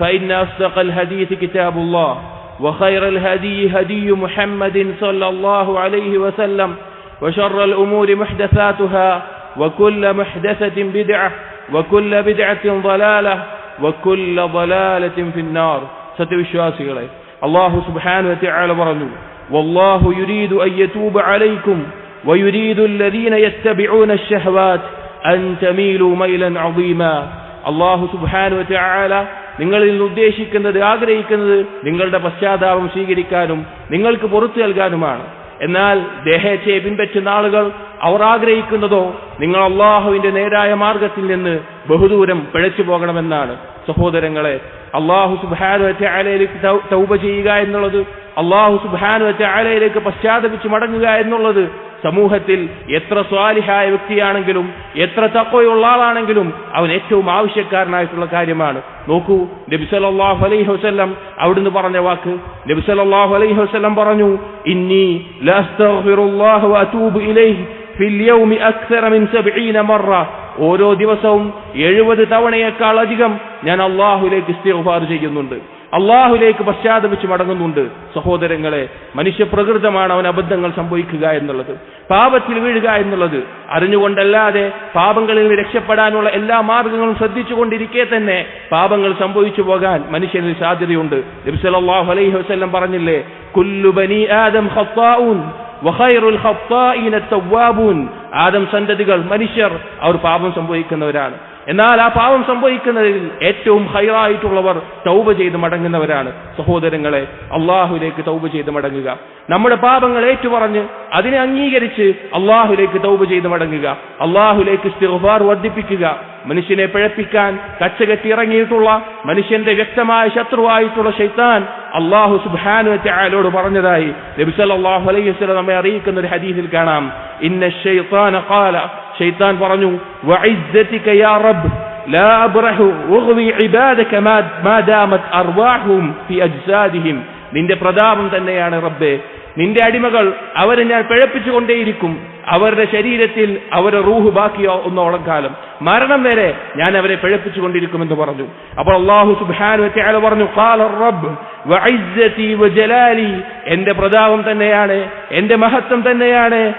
فإن أصدق الحديث كتاب الله وخير الهدي هدي محمد صلى الله عليه وسلم وشر الأمور محدثاتها وكل محدثة بدعة وكل بدعة ضلالة وكل ضلالة في النار സത്യവിശ്വാസികളെ അള്ളാഹു സുബ്ഹാനഹു വതആല പറഞ്ഞു والله يريد أن يتوب عليكم ويريد الذين يتبعون الشهوات أن تميلوا ميلا عظيما അള്ളാഹു സുബാനു വതആല നിങ്ങളിൽ നിന്ന് ഉദ്ദേശിക്കുന്നത് ആഗ്രഹിക്കുന്നത് നിങ്ങളുടെ പശ്ചാത്താപം സ്വീകരിക്കാനും നിങ്ങൾക്ക് പുറത്തു നൽകാനുമാണ്. എന്നാൽ ദേഹേച്ഛയെ പിൻപറ്റുന്ന ആളുകൾ അവർ ആഗ്രഹിക്കുന്നതോ നിങ്ങൾ അള്ളാഹുവിന്റെ നേരായ മാർഗത്തിൽ നിന്ന് ബഹുദൂരം പിഴച്ചു പോകണമെന്നാണ്. സഹോദരങ്ങളെ അള്ളാഹു സുബാനു തൗബ ചെയ്യുക എന്നുള്ളത് അള്ളാഹു സുബാനു അലയിലേക്ക് പശ്ചാത്തപിച്ച് മടങ്ങുക എന്നുള്ളത് സമൂഹത്തിൽ എത്ര സ്വാലിഹായ വ്യക്തിയാണെങ്കിലും എത്ര തക്കോയുള്ള ആളാണെങ്കിലും അവൻ ഏറ്റവും ആവശ്യക്കാരനായിട്ടുള്ള കാര്യമാണ്. നോക്കൂ നബി നബിസലാഹു അലൈഹി വസല്ലം അവിടുന്ന് പറഞ്ഞ വാക്ക്. നബി നബിസലാഹു അലൈഹി വസല്ലം പറഞ്ഞു ഇന്നി ഓരോ ദിവസവും എഴുപത് തവണയേക്കാൾ അധികം ഞാൻ അള്ളാഹുലേക്ക് ഇസ്തിഗ്ഫാർ ചെയ്യുന്നുണ്ട്. അള്ളാഹുലേക്ക് പശ്ചാത്തപിച്ച് മടങ്ങുന്നുണ്ട്. സഹോദരങ്ങളെ മനുഷ്യപ്രകൃതമാണ് അവൻ അബദ്ധങ്ങൾ സംഭവിക്കുക എന്നുള്ളത്. പാപത്തിൽ വീഴുക എന്നുള്ളത്. അറിഞ്ഞുകൊണ്ടല്ലാതെ പാപങ്ങളിൽ നിന്ന് രക്ഷപ്പെടാനുള്ള എല്ലാ മാർഗങ്ങളും ശ്രദ്ധിച്ചുകൊണ്ടിരിക്കെ തന്നെ പാപങ്ങൾ സംഭവിച്ചു പോകാൻ മനുഷ്യന് സാധ്യതയുണ്ട്. അലൈഹി വസ്ലം പറഞ്ഞില്ലേ കുല്ലു ബനി ആദം ആദം സന്തതികൾ മനുഷ്യർ അവർ പാപം സംഭവിക്കുന്നവരാണ്. എന്നാൽ ആ പാവം സംഭവിക്കുന്നതിൽ ഏറ്റവും ഹൈറായിട്ടുള്ളവർ തൗബ ചെയ്ത് മടങ്ങുന്നവരാണ് സഹോദരങ്ങളെ. അള്ളാഹുലേക്ക് തൗബ ചെയ്ത് മടങ്ങുക. നമ്മുടെ പാപങ്ങൾ ഏറ്റുപറഞ്ഞ് അതിനെ അംഗീകരിച്ച് അള്ളാഹുലേക്ക് തൗബ ചെയ്ത് മടങ്ങുക. അള്ളാഹുലേക്ക് സ്ഥിർവാർ വർദ്ധിപ്പിക്കുക. മനുഷ്യനെ പിഴപ്പിക്കാൻ കച്ചകെട്ടി ഇറങ്ങിയിട്ടുള്ള മനുഷ്യന്റെ വ്യക്തമായ ശത്രുവായിട്ടുള്ള ഷെയ്ത്താൻ അള്ളാഹു സുബാനു ആലോട് പറഞ്ഞതായി നബിസല്ലാഹു അലൈഹി വസ്ലം നമ്മെ അറിയിക്കുന്ന ഒരു ഹദീസിൽ കാണാം ഇന്ന ഷെയ്ത്താന ഖാല ഷെയ്ത്താൻ പറഞ്ഞു وعزتك يا رب لا أبرح أغوي عبادك ما, ما دامت أرواحهم في أجسادهم നിന്റെ പ്രതാപം തന്നെയാണ് റബ്ബെ നിന്റെ അടിമകൾ അവരെ ഞാൻ പിഴപ്പിച്ചുകൊണ്ടേയിരിക്കും അവരുടെ ശരീരത്തിൽ അവരുടെ റൂഹ് ബാക്കിയോ ഒന്നോളം കാലം മരണം വരെ ഞാൻ അവരെ പിഴപ്പിച്ചുകൊണ്ടിരിക്കുമെന്ന് പറഞ്ഞു. അപ്പോൾ അള്ളാഹു സുബാനു പറഞ്ഞു എന്റെ പ്രതാപം തന്നെയാണ് എന്റെ മഹത്വം തന്നെയാണ്.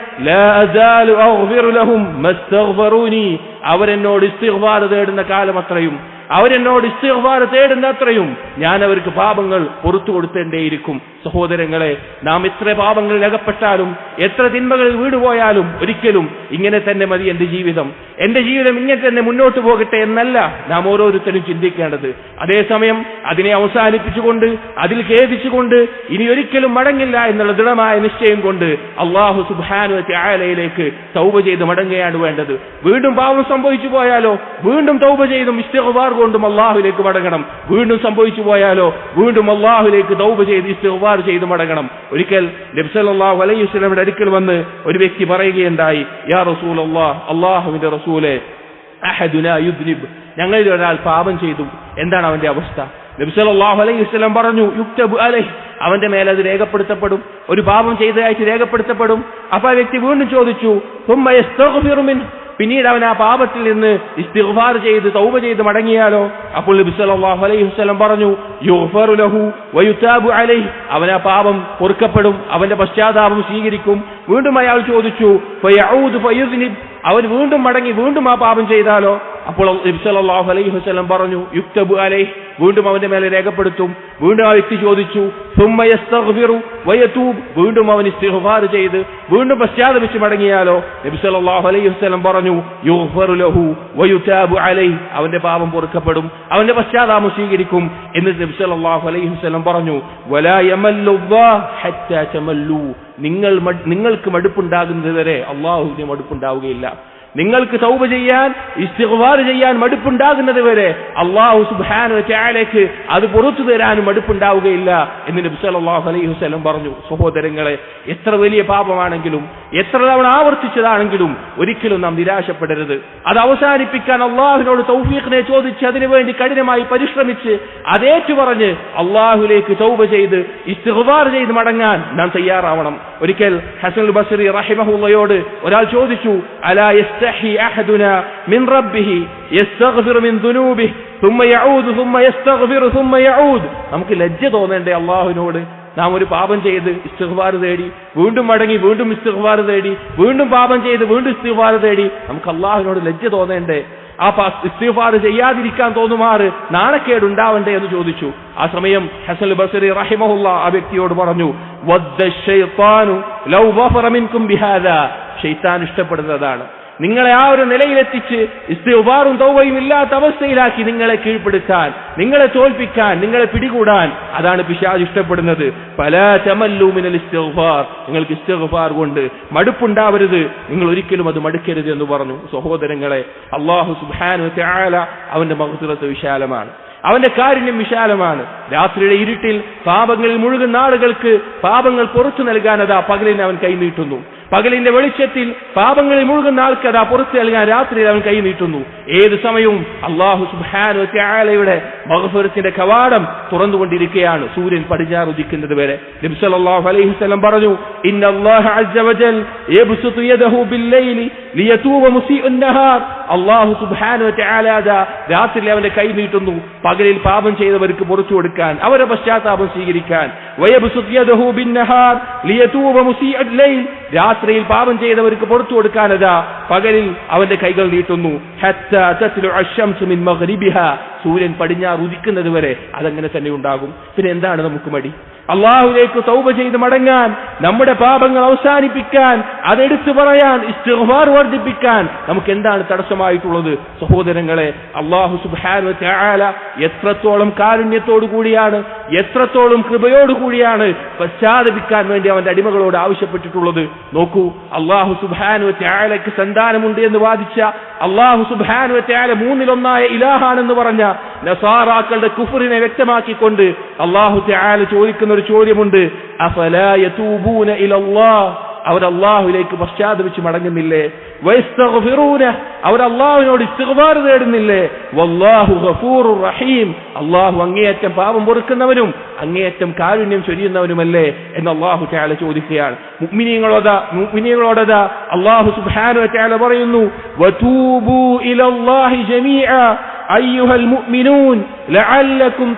അവരെന്നോട് ഇസ്തിഗ്ഫാർ തേടുന്ന കാലം അത്രയും. അവരെന്നോട് ഇസ്തിഗ്ഫാർ തേടുന്ന അത്രയും. ഞാൻ അവർക്ക് പാപങ്ങൾ പുറത്തു കൊടുത്തേണ്ടേയിരിക്കും. സഹോദരങ്ങളെ നാം ഇത്ര പാപങ്ങളിൽ അകപ്പെട്ടാലും എത്ര തിന്മകളിൽ വീടുപോയാലും ഒരിക്കലും ഇങ്ങനെ തന്നെ മതി എന്റെ ജീവിതം. എന്റെ ജീവിതം ഇങ്ങനെ തന്നെ മുന്നോട്ട് പോകട്ടെ എന്നല്ല നാം ഓരോരുത്തരും ചിന്തിക്കേണ്ടത്. അതേസമയം അതിനെ അവസാനിപ്പിച്ചുകൊണ്ട് അതിൽ ഖേദിച്ചുകൊണ്ട് ഇനി ഒരിക്കലും മടങ്ങില്ല എന്നുള്ള ദൃഢമായ നിശ്ചയം കൊണ്ട് അള്ളാഹു സുബാനു ആലയിലേക്ക് തൗബ ചെയ്ത് മടങ്ങുകയാണ് വേണ്ടത്. വീണ്ടും പാവം സംഭവിച്ചു പോയാലോ? വീണ്ടും തൗബ ചെയ്തും ഇസ്തിഗ്ഫാർ കൊണ്ടും അള്ളാഹുലേക്ക് മടങ്ങണം. വീണ്ടും സംഭവിച്ചു പോയാലോ? വീണ്ടും അള്ളാഹുലേക്ക് തൗബ ചെയ്ത് ഇസ്തിഗ്ഫാർ ചെയ്ത് മടങ്ങണം. ഒരിക്കൽ നബ്സല്ലാഹു അലൈഹി വസ്ലമിന്റെ അടുക്കൽ വന്ന് ഒരു വ്യക്തി പറയുകയുണ്ടായി യാ റസൂൽ അള്ളാഹ് അള്ളാഹുവിന്റെ റസൂലെ യുദ്നിബ്. ഞങ്ങളിൽ ഒരാൾ പാപം ചെയ്തു. എന്താണ് അവന്റെ അവസ്ഥ? നബ്സലാഹു അലൈഹി വസ്ലം പറഞ്ഞു യുക്തബ് അലൈഹ്. അവന്റെ മേലെ അത് രേഖപ്പെടുത്തപ്പെടും. ഒരു പാപം ചെയ്തതായിട്ട് രേഖപ്പെടുത്തപ്പെടും. അപ്പൊ ആ വ്യക്തി വീണ്ടും ചോദിച്ചു. പിന്നീട് അവൻ ആ പാപത്തിൽ നിന്ന് ഇസ്തിഗ്ഫാർ ചെയ്ത് തൗബ ചെയ്ത് മടങ്ങിയാലോ? അപ്പോൾ നബി സല്ലല്ലാഹു അലൈഹി വസല്ലം പറഞ്ഞു യുഗ്ഫറു ലഹു വയുതാബു അലൈഹി. അവൻ ആ പാപം പൊറുക്കപ്പെടും അവന്റെ പശ്ചാത്താപം സ്വീകരിക്കും. വീണ്ടും അയാൾ ചോദിച്ചു ഫയഊദു ഫയുസ്നിബ്. അവൻ വീണ്ടും മടങ്ങി വീണ്ടും ആ പാപം ചെയ്താലോ? അപ്പോൾ ഇബ്സലാഹു അലൈഹി വസല്ലം പറഞ്ഞു യുക്തബു അലൈഹ്. വീണ്ടും അവന്റെ മേലെ രേഖപ്പെടുത്തും. വീണ്ടും ആ വ്യക്തി ചോദിച്ചു വീണ്ടും അവൻ ഇസ്തിഗ്ഫാർ ചെയ്ത് വീണ്ടും പശ്ചാത്തപിച്ച് മടങ്ങിയാലോ? നബി സല്ലല്ലാഹു അലൈഹി വസല്ലം പറഞ്ഞു ലഹു അലൈഹി. അവന്റെ പാപം പൊറുക്കപ്പെടും അവന്റെ പശ്ചാത്താപം സ്വീകരിക്കും. എന്ന് നബി സല്ലല്ലാഹു അലൈഹി വസല്ലം പറഞ്ഞു നിങ്ങൾ നിങ്ങൾക്ക് മടുപ്പുണ്ടാകുന്നത് വരെ മടുപ്പുണ്ടാവുകയില്ല. നിങ്ങൾക്ക് തൗബ ചെയ്യാൻ ഇസ്തിഗ്ഫാർ ചെയ്യാൻ മടുപ്പുണ്ടാകുന്നത് വരെ അള്ളാഹു സുബാൻ വതആലയ്ക്ക് അത് പുറത്തു തരാനും മടുപ്പുണ്ടാവുകയില്ല എന്ന് നബി സല്ലല്ലാഹു അലൈഹി വസല്ലം പറഞ്ഞു. സഹോദരങ്ങളെ എത്ര വലിയ പാപമാണെങ്കിലും എത്ര തവണ ആവർത്തിച്ചതാണെങ്കിലും ഒരിക്കലും നാം നിരാശപ്പെടരുത്. അത് അവസാനിപ്പിക്കാൻ അള്ളാഹുവിനോട് തൗഫീഖിനെ ചോദിച്ച് അതിനുവേണ്ടി കഠിനമായി പരിശ്രമിച്ച് അതേറ്റു പറഞ്ഞ് അള്ളാഹുലേക്ക് തൗബ ചെയ്ത് ഇസ്തിഗ്ഫാർ ചെയ്ത് മടങ്ങാൻ നാം തയ്യാറാവണം. ഒരിക്കൽ ഹസൻ ബസറി റഹിമഹുള്ളയോട് ഒരാൾ ചോദിച്ചു അലാ യസ്തഹി അഹദുന മിൻ റബ്ബിഹി യസ്തഗ്ഫിറു മിൻ ദുനൂബിഹി ثم يعود ثم يستغفر ثم يعود നമുക്ക് ലജ്ജ തോന്നണ്ടേ അള്ളാഹുവിനോട് നാം ഒരു പാപം ചെയ്ത് ഇസ്തിഗ്ഫാർ തേടി വീണ്ടും മടങ്ങി വീണ്ടും ഇസ്തിഗ്ഫാർ തേടി വീണ്ടും പാപം ചെയ്ത് വീണ്ടും ഇസ്തിഗ്ഫാർ തേടി നമുക്ക് അള്ളാഹുവിനോട് ലജ്ജ തോന്നേണ്ടേ ആ ഇസ്തിഫാർ ചെയ്യാതിരിക്കാൻ തോന്നുമാറ് നാണക്കേട് ഉണ്ടാവണ്ടേ എന്ന് ചോദിച്ചു ആ സമയം ഹസൽ ബസരി റഹിമഹുല്ല ആ വ്യക്തിയോട് പറഞ്ഞു "വദ്ദ ശൈത്താനു ലൗ ഗഫറ മിൻകും ബിഹാദാ." ഷെയ്ത്താൻ ഇഷ്ടപ്പെടുന്നതാണ് നിങ്ങളെ ആ ഒരു നിലയിലെത്തിച്ച് ഉപാറും തൗവയും ഇല്ലാത്ത അവസ്ഥയിലാക്കി നിങ്ങളെ കീഴ്പ്പെടുത്താൻ നിങ്ങളെ തോൽപ്പിക്കാൻ നിങ്ങളെ പിടികൂടാൻ അതാണ് പിശാജ് ഇഷ്ടപ്പെടുന്നത്. പല ചമല്ലൂമിനൽ ഇസ്തിഗ്ഫാർ. നിങ്ങൾക്ക് ഇസ്തിഗ്ഫാർ കൊണ്ട് മടുപ്പുണ്ടാവരുത്. നിങ്ങൾ ഒരിക്കലും അത് മടുക്കരുത് എന്ന് പറഞ്ഞു. സഹോദരങ്ങളെ അള്ളാഹു സുബ്ഹാനഹു വതആല അവന്റെ മഹത്വത്തെ വിശാലമാണ്. അവന്റെ കാരുണ്യം വിശാലമാണ്. രാത്രിയുടെ ഇരുട്ടിൽ പാപങ്ങളിൽ മുഴുകുന്ന ആളുകൾക്ക് പാപങ്ങൾ പുറത്തു നൽകാൻ അതാ പകലിന് അവൻ കൈനീട്ടുന്നു. പകലിന്റെ വെളിച്ചത്തിൽ പാപങ്ങളിൽ മുഴുകുന്ന ആൾക്ക് അതാ പുറത്തു നൽകാൻ രാത്രിയിൽ അവൻ കൈ നീട്ടുന്നു. ഏത് സമയവും അള്ളാഹു സുബാനുടെ മഹഫുരത്തിന്റെ കവാടം തുറന്നുകൊണ്ടിരിക്കുകയാണ്. സൂര്യൻ പടിഞ്ഞാറ് ഉദിക്കുന്നത് വരെ അലൈഹി പറഞ്ഞു അള്ളാഹു രാത്രിയിൽ അവന്റെ കൈ നീട്ടുന്നു. പകലിൽ പാപം ചെയ്തവർക്ക് പുറത്തു കൊടുക്കാൻ അവരുടെ പശ്ചാത്താപം സ്വീകരിക്കാൻ രാത്രിയിൽ പാപം ചെയ്തവർക്ക് പുറത്തു കൊടുക്കാനതാ. പകലിൽ അവന്റെ കൈകൾ നീട്ടുന്നു. സൂര്യൻ പടിഞ്ഞാറ് ഉദിക്കുന്നത് വരെ അതങ്ങനെ തന്നെ ഉണ്ടാകും. പിന്നെ എന്താണ് നമുക്ക് മടി? അള്ളാഹുലേക്ക് തൗബ ചെയ്ത് മടങ്ങാൻ നമ്മുടെ പാപങ്ങൾ അവസാനിപ്പിക്കാൻ അതെടുത്തു പറയാൻ ഇസ്തിഗ്ഫാർ വർദ്ധിപ്പിക്കാൻ നമുക്ക് എന്താണ് തടസ്സമായിട്ടുള്ളത്? സഹോദരങ്ങളെ അള്ളാഹു സുബാന എത്രത്തോളം കാരുണ്യത്തോടു കൂടിയാണ് എത്രത്തോളം കൃപയോടു കൂടിയാണ് പശ്ചാത്തപിക്കാൻ വേണ്ടി അവന്റെ അടിമകളോട് ആവശ്യപ്പെട്ടിട്ടുള്ളത്. നോക്കൂ അള്ളാഹു സുബാനു ത്യാലയ്ക്ക് സന്താനമുണ്ട് എന്ന് വാദിച്ച അള്ളാഹു തആല മൂന്നിലൊന്നായ ഇലാഹാണെന്ന് പറഞ്ഞ നസാറാക്കളുടെ കുഫറിനെ വ്യക്തമാക്കിക്കൊണ്ട് അള്ളാഹു തആല ചോദിക്കുന്ന ഒരു ചോദ്യമുണ്ട് അഫലായ തൂബൂന ഇലല്ലാഹ് അവർ അള്ളാഹുലേക്ക് പശ്ചാത്തപിച്ച് മടങ്ങുന്നില്ലേ? അവർ അള്ളാഹുവിനോട് ഇസ്തിഗ്ഫാർ തേടുന്നില്ലേ വല്ലാഹു ഗഫൂറു റഹീം. അള്ളാഹു അങ്ങേയറ്റം പാപം പൊറുക്കുന്നവനും അങ്ങേയറ്റം കാരുണ്യം ചൊരിയുന്നവനുമല്ലേ എന്ന് അള്ളാഹു തആല ചോദിക്കുകയാണ്. മുഅ്മിനീങ്ങളോടാ മുഗ്മിനിയങ്ങളോടതാ അള്ളാഹു സുബ്ഹാനഹു വതആല പറയുന്നു ഇലല്ലാഹി ജമീഅ അയ്യുഹൽ മുഅ്മിനൂൻ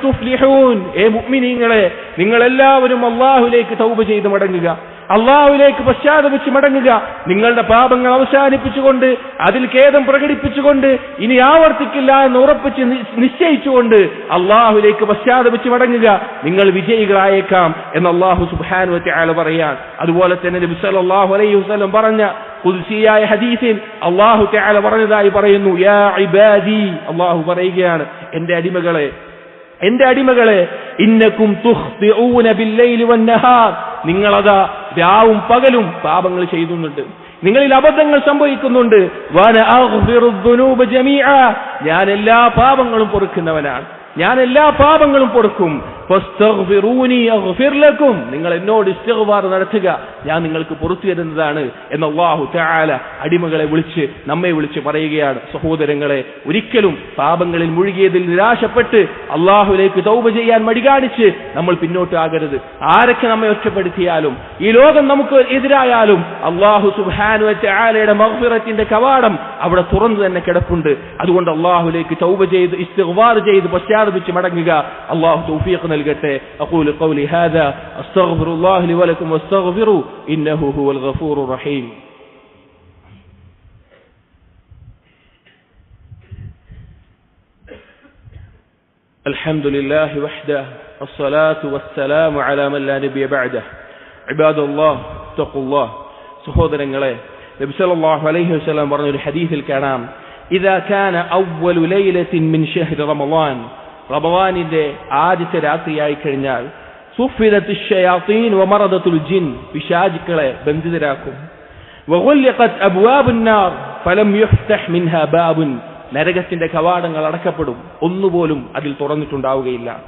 തുഫ്ലിഹൂൻ. മുഅ്മിനീങ്ങളെ നിങ്ങൾ എല്ലാവരും അള്ളാഹുലേക്ക് തൗബ ചെയ്ത് മടങ്ങുക. അള്ളാഹുലേക്ക് പശ്ചാത്തപിച്ച് മടങ്ങുക. നിങ്ങളുടെ പാപങ്ങൾ അവസാനിപ്പിച്ചുകൊണ്ട് അതിൽ ഖേദം പ്രകടിപ്പിച്ചുകൊണ്ട് ഇനി ആവർത്തിക്കില്ല എന്ന് ഉറപ്പിച്ച് നിശ്ചയിച്ചുകൊണ്ട് അള്ളാഹുലേക്ക് പശ്ചാത്തപിച്ച് മടങ്ങുക. നിങ്ങൾ വിജയികളായേക്കാം എന്ന് അള്ളാഹു സുബാനു വതആല പറയാൻ. അതുപോലെ തന്നെ നബി സല്ലല്ലാഹു അലൈഹി വസല്ലം പറഞ്ഞ കുൽസിയായ ഹദീസിൽ അള്ളാഹു തആല പറഞ്ഞതായി പറയുന്നു യാ ഇബാദി. അള്ളാഹു പറയുകയാണ് എന്റെ അടിമകളെ എന്റെ അടിമകളെ ഇന്നക്കും വന്നഹാർ നിങ്ങളതാ രാവും പകലും പാപങ്ങൾ ചെയ്യുന്നുണ്ട്. നിങ്ങളിൽ അബദ്ധങ്ങൾ സംഭവിക്കുന്നുണ്ട്. ഞാൻ എല്ലാ പാപങ്ങളും പൊറുക്കുന്നവനാണ്. ഞാൻ എല്ലാ പാപങ്ങളും പൊറുക്കും. ലക്കും. നിങ്ങൾ എന്നോട് ഇസ്തിഗ്ഫാർ നടത്തുക. ഞാൻ നിങ്ങൾക്ക് പുറത്തു തരുന്നതാണ് എന്ന അല്ലാഹു തആല അടിമകളെ വിളിച്ച് നമ്മെ വിളിച്ച് പറയുകയാണ്. സഹോദരങ്ങളെ ഒരിക്കലും പാപങ്ങളിൽ മുഴുകിയതിൽ നിരാശപ്പെട്ട് അള്ളാഹുലേക്ക് തൗബ ചെയ്യാൻ മടി കാണിച്ച് നമ്മൾ പിന്നോട്ട് ആകരുത്. ആരൊക്കെ നമ്മെ ഒറ്റപ്പെടുത്തിയാലും ഈ ലോകം നമുക്ക് എതിരായാലും അള്ളാഹു സുബാനു ആലയുടെ മഹ്ഫിറത്തിന്റെ കവാടം അവിടെ തുറന്നു തന്നെ കിടപ്പുണ്ട്. അതുകൊണ്ട് അള്ളാഹുലേക്ക് തൗബ ചെയ്ത് ഇസ്തിഗ്ഫാർ ചെയ്ത് പശ്ചാത്തപിച്ച് മടങ്ങുക. അള്ളാഹു തൗഫീഖ് നൽകട്ടെ അഖൂലു ഖൗലി ഹാദാ അസ്തഗ്ഫിറുല്ലാഹി ലി വലക്കും വസ്തഗ്ഫിറു ഇന്നഹു ഹുവൽ ഗഫൂറുർ റഹീം الحمد لله وحده الصلاة والسلام على من لا نبي بعده عباد الله اتقوا الله സഹോദരങ്ങളെ നബി സല്ലല്ലാഹു അലൈഹി വസല്ലം പറഞ്ഞ ഒരു ഹദീസിൽ കാണാം ഇദാ കാന അവ്വലു ലൈലത്തിൻ മിൻ ഷഹ്രി റമളാൻ റമളാനിന്റെ ആദ്യത്തെ രാത്രിയായി കഴിഞ്ഞാൽ ജിൻ പിശാചുക്കളെ ബന്ധിതരാക്കും. നരകത്തിന്റെ കവാടങ്ങൾ അടക്കപ്പെടും. ഒന്നുപോലും അതിൽ തുറന്നിട്ടുണ്ടാവുകയില്ല.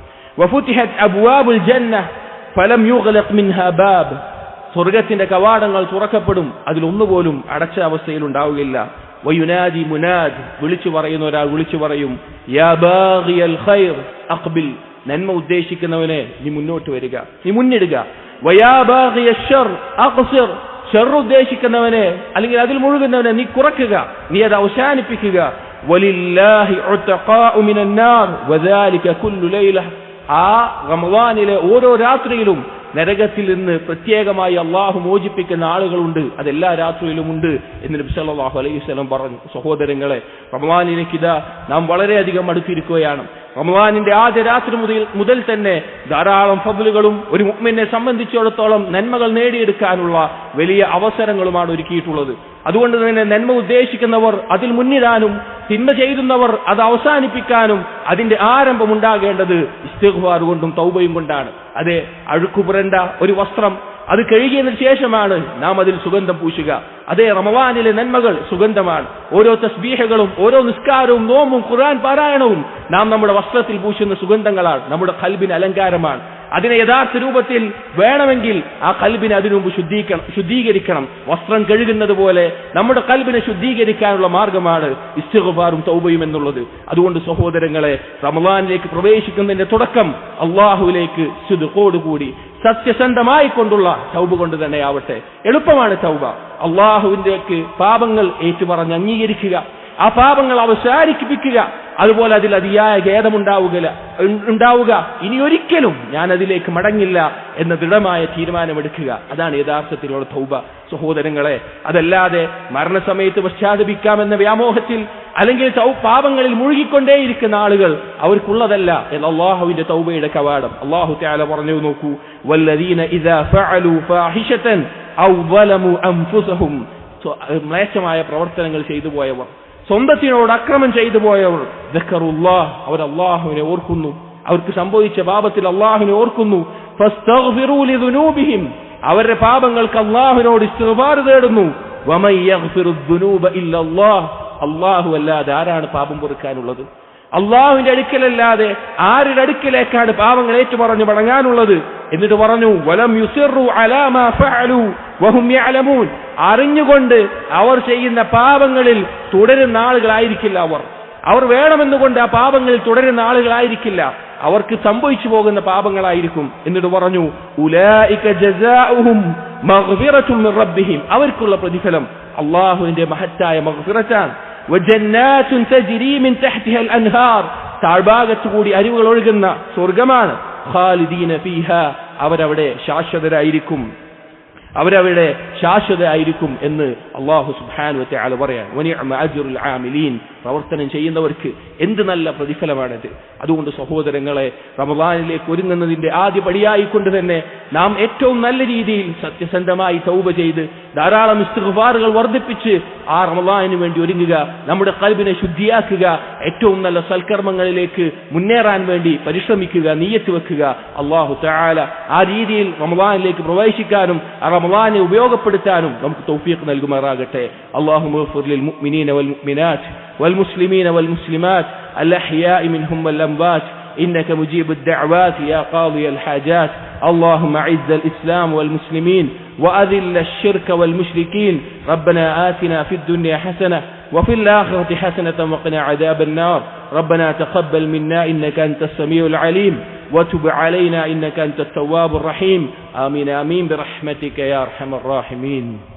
സ്വർഗത്തിന്റെ കവാടങ്ങൾ തുറക്കപ്പെടും. അതിൽ ഒന്നുപോലും അടച്ച അവസ്ഥയിൽ ഉണ്ടാവുകയില്ല. വയുനാദി മുനാദ് വിളിച്ചു പറയുന്ന ഒരാൾ വിളിച്ചു പറയും ഖൈർ അഖ്ബിൽ. നന്മ ഉദ്ദേശിക്കുന്നവനെ നീ മുന്നോട്ട് വരിക നീ മുന്നിടുക. ഷർ ഉദ്ദേശിക്കുന്നവനെ അല്ലെങ്കിൽ അതിൽ മുഴുകുന്നവനെ നീ കുറക്കുക നീ അത് അവസാനിപ്പിക്കുക. ആ റമദാനിലെ ഓരോ രാത്രിയിലും നരകത്തിൽ നിന്ന് പ്രത്യേകമായി അള്ളാഹു മോചിപ്പിക്കുന്ന ആളുകളുണ്ട്. അതെല്ലാ രാത്രിയിലും ഉണ്ട് എന്ന് നബി സല്ലല്ലാഹു അലൈഹി വസല്ലം പറഞ്ഞു. സഹോദരങ്ങളെ റമദാനിലേക്ക് ഇതാ നാം വളരെയധികം അടുത്തിരിക്കുകയാണ്. റമദാനിന്റെ ആദ്യ രാത്രി മുതൽ മുതൽ തന്നെ ധാരാളം ഫബലുകളും ഒരു മുഅ്മിനെ സംബന്ധിച്ചിടത്തോളം നന്മകൾ നേടിയെടുക്കാനുള്ള വലിയ അവസരങ്ങളുമാണ് ഒരുക്കിയിട്ടുള്ളത്. അതുകൊണ്ട് തന്നെ നന്മ ഉദ്ദേശിക്കുന്നവർ അതിൽ മുന്നിടാനും തിന്മ ചെയ്യുന്നവർ അത് അവസാനിപ്പിക്കാനും അതിന്റെ ആരംഭം ഉണ്ടാകേണ്ടത് ഇസ്തിഗ്ഫാർ കൊണ്ടും തൗബയും കൊണ്ടാണ്. അതെ അഴുക്കുപുരണ്ട ഒരു വസ്ത്രം അത് കഴുകിയതിന് ശേഷമാണ് നാം അതിൽ സുഗന്ധം പൂശുക. അതേ റമവാനിലെ നന്മകൾ സുഗന്ധമാണ്. ഓരോ തസ്ബീഹകളും ഓരോ നിസ്കാരവും നോമ്പും ഖുർആൻ പാരായണവും നാം നമ്മുടെ വസ്ത്രത്തിൽ പൂശുന്ന സുഗന്ധങ്ങളാണ്. നമ്മുടെ കൽബിന് അലങ്കാരമാണ്. അതിനെ യഥാർത്ഥ രൂപത്തിൽ വേണമെങ്കിൽ ആ കൽബിനെ അതിനുമുമ്പ് ശുദ്ധീകരിക്കണം ശുദ്ധീകരിക്കണം. വസ്ത്രം കഴുകുന്നത് പോലെ നമ്മുടെ കൽബിനെ ശുദ്ധീകരിക്കാനുള്ള മാർഗമാണ് ഇസ്തിഗ്ഫാറും തൗബയും എന്നുള്ളത്. അതുകൊണ്ട് സഹോദരങ്ങളെ റമദാനിലേക്ക് പ്രവേശിക്കുന്നതിന്റെ തുടക്കം അള്ളാഹുവിലേക്ക് ശുദ്ധോടുകൂടി സത്യസന്ധമായി കൊണ്ടുള്ള തൗബ കൊണ്ട് തന്നെയാവട്ടെ. എളുപ്പമാണ് ചൗബ അള്ളാഹുവിന്റേക്ക് പാപങ്ങൾ ഏറ്റുപറഞ്ഞ് അംഗീകരിക്കുക. ആ പാപങ്ങൾ അവസാനിപ്പിക്കുക. അതുപോലെ അതിൽ അതിയായ ഖേദമുണ്ടാവുക ഉണ്ടാവുക. ഇനി ഒരിക്കലും ഞാൻ അതിലേക്ക് മടങ്ങില്ല എന്ന ദൃഢമായ തീരുമാനമെടുക്കുക. അതാണ് യഥാർത്ഥത്തിലുള്ള തൗബ. സഹോദരങ്ങളെ അതല്ലാതെ മരണസമയത്ത് പശ്ചാത്തപിക്കാമെന്ന വ്യാമോഹത്തിൽ അല്ലെങ്കിൽ പാപങ്ങളിൽ മുഴുകിക്കൊണ്ടേയിരിക്കുന്ന ആളുകൾ അവർക്കുള്ളതല്ല അള്ളാഹുവിന്റെ തൗബയുടെ കവാടം. അള്ളാഹു ത്യാല പറഞ്ഞു നോക്കൂ. വല്ലദീന ഇദാ ഫഅലു ഔ അൻഫുസഹും. മ്ലേച്ഛമായ പ്രവർത്തനങ്ങൾ ചെയ്തു പോയവർ. സ്വന്തത്തിനോട് അക്രമം ചെയ്തു പോയവർ. ദക്കറുല്ലാഹ് അവർ അള്ളാഹുവിനെ ഓർക്കുന്നു. അവർക്ക് സംഭവിച്ച പാപത്തിൽ അള്ളാഹുവിനെ ഓർക്കുന്നു. അവരുടെ പാപങ്ങൾക്ക് അള്ളാഹുവിനോട് ഇസ്തിഗ്ഫാർ തേടുന്നു. ഇല്ലല്ലാഹ്. അള്ളാഹു അല്ലാതെ ആരാണ് പാപം പൊറുക്കാനുള്ളത്? അള്ളാഹുവിന്റെ അടുക്കലല്ലാതെ ആരുടെ അടുക്കലേക്കാണ് പാവങ്ങൾ ഏറ്റുപറഞ്ഞു മടങ്ങാനുള്ളത് എന്നിട്ട് പറഞ്ഞു വലം യുസിറു അലാമു ഫഅലു വഹും അറിഞ്ഞുകൊണ്ട് അവർ ചെയ്യുന്ന പാപങ്ങളിൽ തുടരുന്ന ആളുകളായിരിക്കില്ല അവർ. അവർ വേണമെന്നുകൊണ്ട് ആ പാപങ്ങളിൽ തുടരുന്ന ആളുകളായിരിക്കില്ല. അവർക്ക് സംഭവിച്ചു പോകുന്ന പാപങ്ങളായിരിക്കും. എന്നിട്ട് പറഞ്ഞു ഉലൈക ജസാഉഹും മിൻ അവർക്കുള്ള പ്രതിഫലം അള്ളാഹുവിന്റെ മഹത്തായ മഗ്ഫിറത്താണ്. وجنات تجري من تحتها الأنهار താഴ്ഭാഗത്തുകൂടി അരുവുകൾ ഒഴുകുന്ന സ്വർഗമാണ് ഖാലിദീന ഫീഹ അവരവിടെ ശാശ്വതരായിരിക്കും അവരവിടെ ശാശ്വതരായിരിക്കും എന്ന് അള്ളാഹു സുബ്ഹാനു വതആല പറയാൻ വനിഅമ അജ്റുൽ ആമിലീൻ പ്രവർത്തനം ചെയ്യുന്നവർക്ക് എന്ത് നല്ല പ്രതിഫലമാണിത്. അതുകൊണ്ട് സഹോദരങ്ങളെ റമദാനിലേക്ക് ഒരുങ്ങുന്നതിന്റെ ആദ്യ പടിയായിക്കൊണ്ട് തന്നെ നാം ഏറ്റവും നല്ല രീതിയിൽ സത്യസന്ധമായി തൗബ ചെയ്ത് ധാരാളം ഇസ്തുഫാറുകൾ വർദ്ധിപ്പിച്ച് ആ റമദാനിന് വേണ്ടി ഒരുങ്ങുക നമ്മുടെ കൽബിനെ ശുദ്ധിയാക്കുക ഏറ്റവും നല്ല സൽക്കർമ്മങ്ങളിലേക്ക് മുന്നേറാൻ വേണ്ടി പരിശ്രമിക്കുക നീയത്ത് വെക്കുക. അള്ളാഹു തആല ആ രീതിയിൽ റമദാനിലേക്ക് പ്രവേശിക്കാനും ആ റമദാനെ ഉപയോഗപ്പെടുത്താനും നമുക്ക് തൗഫീഖ് നൽകുമാറാകട്ടെ. അള്ളാഹു മുഅ്മിനീന വൽ والمسلمين والمسلمات الأحياء منهم والأموات. إنك مجيب الدعوات يا قاضي الحاجات. اللهم أعز الإسلام والمسلمين وأذل الشرك والمشركين. ربنا آتنا في الدنيا حسنة وفي الآخرة حسنة وقنا عذاب النار. ربنا تقبل منا إنك أنت السميع العليم. وتب علينا إنك أنت التواب الرحيم. آمين آمين. برحمتك يا أرحم الراحمين.